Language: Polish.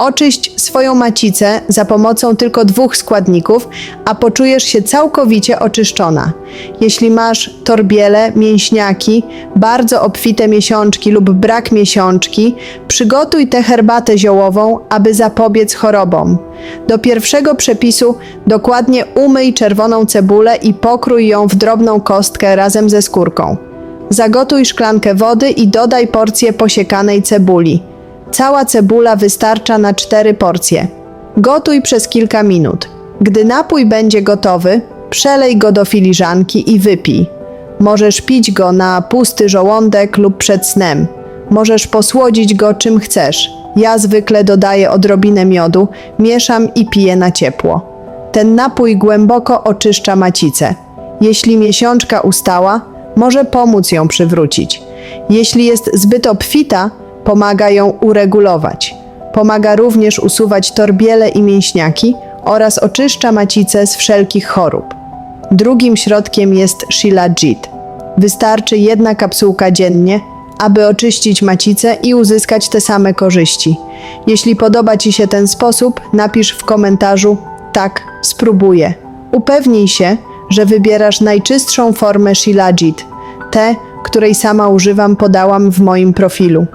Oczyść swoją macicę za pomocą tylko dwóch składników, a poczujesz się całkowicie oczyszczona. Jeśli masz torbiele, mięśniaki, bardzo obfite miesiączki lub brak miesiączki, przygotuj tę herbatę ziołową, aby zapobiec chorobom. Do pierwszego przepisu dokładnie umyj czerwoną cebulę i pokrój ją w drobną kostkę razem ze skórką. Zagotuj szklankę wody i dodaj porcję posiekanej cebuli. Cała cebula wystarcza na cztery porcje. Gotuj przez kilka minut. Gdy napój będzie gotowy, przelej go do filiżanki i wypij. Możesz pić go na pusty żołądek lub przed snem. Możesz posłodzić go czym chcesz. Ja zwykle dodaję odrobinę miodu, mieszam i piję na ciepło. Ten napój głęboko oczyszcza macicę. Jeśli miesiączka ustała, może pomóc ją przywrócić. Jeśli jest zbyt obfita, pomaga ją uregulować. Pomaga również usuwać torbiele i mięśniaki oraz oczyszcza macicę z wszelkich chorób. Drugim środkiem jest Shilajit. Wystarczy jedna kapsułka dziennie, aby oczyścić macicę i uzyskać te same korzyści. Jeśli podoba Ci się ten sposób, napisz w komentarzu tak, spróbuję. Upewnij się, że wybierasz najczystszą formę Shilajit, tę, której sama używam, podałam w moim profilu.